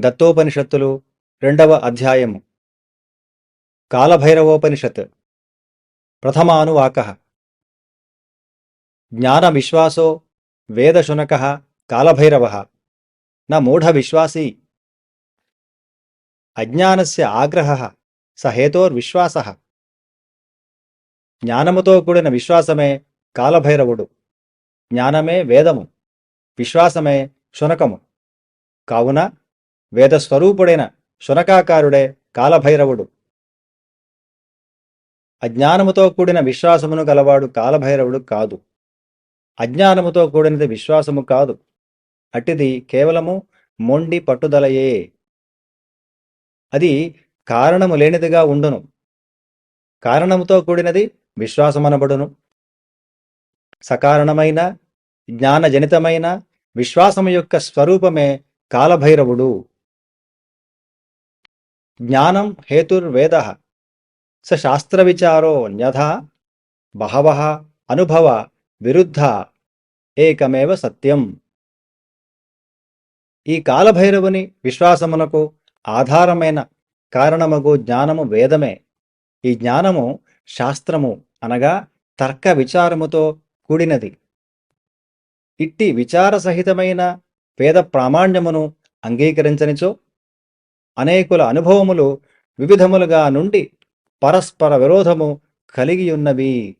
దత్తోపనిషత్తులు రెండవ అధ్యాయము. కాలభైరవోపనిషత్. ప్రథమానువాక. జ్ఞానవిశ్వాసో వేదశునక కాలభైరవ. న మూఢవిశ్వాసీ. అజ్ఞానస్య ఆగ్రహ సహేతోర్విశ్వాస జ్ఞానముతో కూడిన విశ్వాసమే కాలభైరవుడు. జ్ఞానమే వేదము. విశ్వాసమే శునకము. కావున వేదస్వరూపుడైన శునకాకారుడే కాలభైరవుడు. అజ్ఞానముతో కూడిన విశ్వాసమును గలవాడు కాలభైరవుడు కాదు. అజ్ఞానముతో కూడినది విశ్వాసము కాదు. అట్టిది కేవలము మొండి పట్టుదలయే. అది కారణము లేనిదిగా ఉండును. కారణముతో కూడినది విశ్వాసమనబడును. సకారణమైన జ్ఞానజనితమైన విశ్వాసము యొక్క స్వరూపమే కాలభైరవుడు. జ్ఞానం హేతుర్వేద స శాస్త్రవిచారో న్యథ బహవ అనుభవ విరుద్ధ ఏకమేవ సత్యం ఈ కాలభైరవుని విశ్వాసమునకు ఆధారమైన కారణమగు జ్ఞానము వేదమే. ఈ జ్ఞానము శాస్త్రము అనగా తర్క విచారముతో కూడినది. ఇట్టి విచారసహితమైన వేద ప్రామాణ్యమును అంగీకరించనిచో అనేకుల అనుభవములు వివిధములుగా నుండి పరస్పర విరోధము కలిగియున్నవి.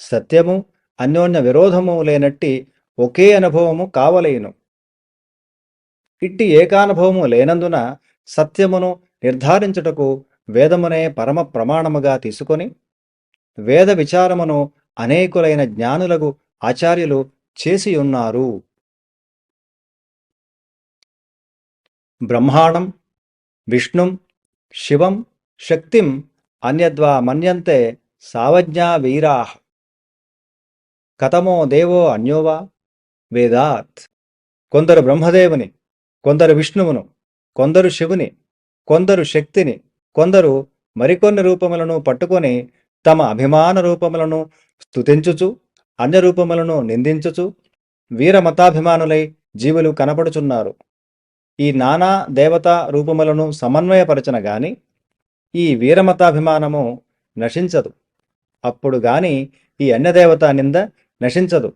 సత్యము అన్యోన్య విరోధము లేనట్టి ఒకే అనుభవము కావలేను. ఇట్టి ఏకానుభవము లేనందున సత్యమును నిర్ధారించుటకు వేదమునే పరమ ప్రమాణముగా తీసుకొని వేద విచారమును అనేకులైన జ్ఞానులకు ఆచార్యులు చేసి ఉన్నారు బ్రహ్మాణం విష్ణుం శివం శక్తిం అన్యద్వా మన్యంతే సావజ్ఞా వీరా. కథమో దేవో అన్యోవా? వేదాత్. కొందరు బ్రహ్మదేవుని కొందరు విష్ణువును కొందరు శివుని కొందరు శక్తిని కొందరు మరికొన్ని రూపములను పట్టుకొని తమ అభిమాన రూపములను స్తుతించుచు అన్య రూపములను నిందించుచు వీరమతాభిమానులై జీవులు కనపడుచున్నారు. ఈ నానా దేవతా రూపములను సమన్వయపరచన గాని ఈ వీరమతాభిమానము నశించదు. అప్పుడు గాని ఈ అన్యదేవత నింద నశించదు.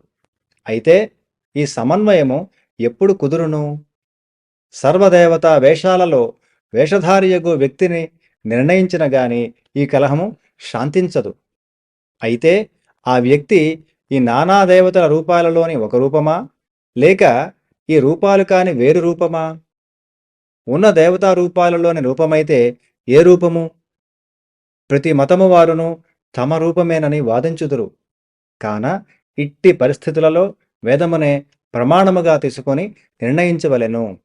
అయితే ఈ సమన్వయము ఎప్పుడు కుదురును? సర్వదేవత వేషాలలో వేషధారియగు వ్యక్తిని నిర్ణయించిన గాని ఈ కలహము శాంతించదు. అయితే ఆ వ్యక్తి ఈ నానా దేవతల రూపాలలోని ఒక రూపమా? లేక ఈ రూపాలు కాని వేరు రూపమా? ఉన్న దేవతా రూపాలలోని రూపమైతే ఏ రూపము? ప్రతి మతము వారును తమ రూపమేనని వాదించుదురు. కాన ఇట్టి పరిస్థితులలో వేదమునే ప్రమాణముగా తీసుకొని నిర్ణయించవలెను.